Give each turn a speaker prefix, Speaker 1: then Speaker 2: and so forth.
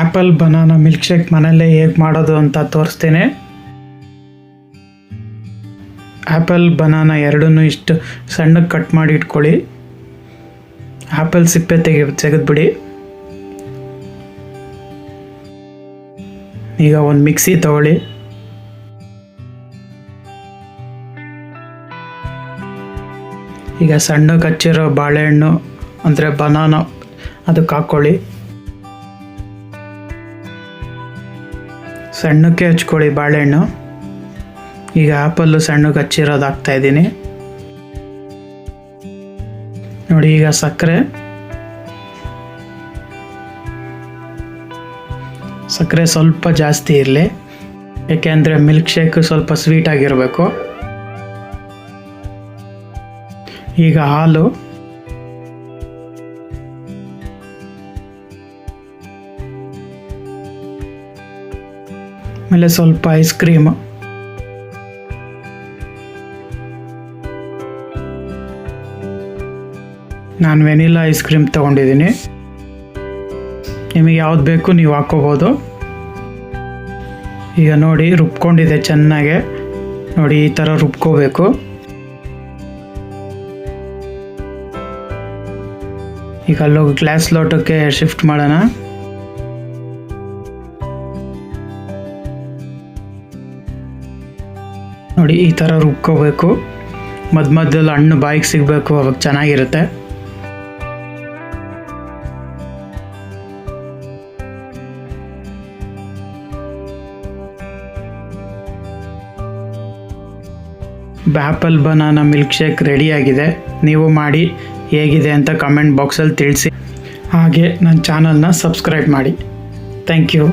Speaker 1: Apple banana milk shake ಮನೆಯಲ್ಲೇ ಹೇಗೆ ಮಾಡೋದು ಅಂತ ತೋರಿಸ್ತೀನಿ. ಆ್ಯಪಲ್ ಬನಾನ ಎರಡನ್ನೂ ಇಷ್ಟು ಸಣ್ಣಗೆ ಕಟ್ ಮಾಡಿ ಇಟ್ಕೊಳ್ಳಿ. ಆ್ಯಪಲ್ ಸಿಪ್ಪೆ ತೆಗಿ, ತೆಗೆದ್ಬಿಡಿ. ಈಗ ಒಂದು ಮಿಕ್ಸಿ ತಗೊಳ್ಳಿ. ಈಗ ಸಣ್ಣಗೆ ಹಚ್ಚಿರೋ ಬಾಳೆಹಣ್ಣು, ಅಂದರೆ ಬನಾನ, ಅದಕ್ಕೆ ಹಾಕ್ಕೊಳ್ಳಿ ಸಣ್ಣಕ್ಕೆ ಹಚ್ಕೊಳ್ಳಿ ಬಾಳೆಹಣ್ಣು. ಈಗ ಆ್ಯಪಲ್ಲು ಸಣ್ಣಗೆ ಹಚ್ಚಿರೋದು ಹಾಕ್ತಾಯಿದ್ದೀನಿ ನೋಡಿ ಈಗ ಸಕ್ಕರೆ. ಸಕ್ಕರೆ ಸ್ವಲ್ಪ ಜಾಸ್ತಿ ಇರಲಿ. ಏಕೆಂದರೆ ಮಿಲ್ಕ್ ಶೇಕ್ ಸ್ವಲ್ಪ ಸ್ವೀಟಾಗಿರಬೇಕು ಈಗ ಹಾಲು. ಆಮೇಲೆ ಸ್ವಲ್ಪ ಐಸ್ ಕ್ರೀಮ್ ನಾನು ವೆನಿಲಾ ಐಸ್ ಕ್ರೀಮ್ ತಗೊಂಡಿದ್ದೀನಿ. ನಿಮಗೆ ಯಾವ್ದು ಬೇಕು ನೀವು ಹಾಕ್ಕೋಬೋದು ಈಗ ನೋಡಿ ರುಬ್ಕೊಂಡಿದೆ ಚೆನ್ನಾಗೆ. ನೋಡಿ ಈ ಥರ ರುಬ್ಕೋಬೇಕು. ಈಗ ಅಲ್ಲೋಗಿ ಗ್ಲಾಸ್ ಲೋಟಕ್ಕೆ ಶಿಫ್ಟ್ ಮಾಡೋಣ. ನೋಡಿ, ಈ ಥರ ರುಬ್ಕೋಬೇಕು. ಮಧ್ಯ ಮಧ್ಯದಲ್ಲಿ ಹಣ್ಣು ಬಾಯಿಗೆ ಸಿಗಬೇಕು, ಅವಾಗ ಚೆನ್ನಾಗಿರುತ್ತೆ. ಬ್ಯಾಪಲ್ ಬನಾನಾ ಮಿಲ್ಕ್ ಶೇಕ್ ರೆಡಿಯಾಗಿದೆ ನೀವು ಮಾಡಿ, ಹೇಗಿದೆ ಅಂತ ಕಮೆಂಟ್ ಬಾಕ್ಸಲ್ಲಿ ತಿಳಿಸಿ. ಹಾಗೆ ನನ್ನ ಚಾನಲ್ನ ಸಬ್ಸ್ಕ್ರೈಬ್ ಮಾಡಿ. Thank you.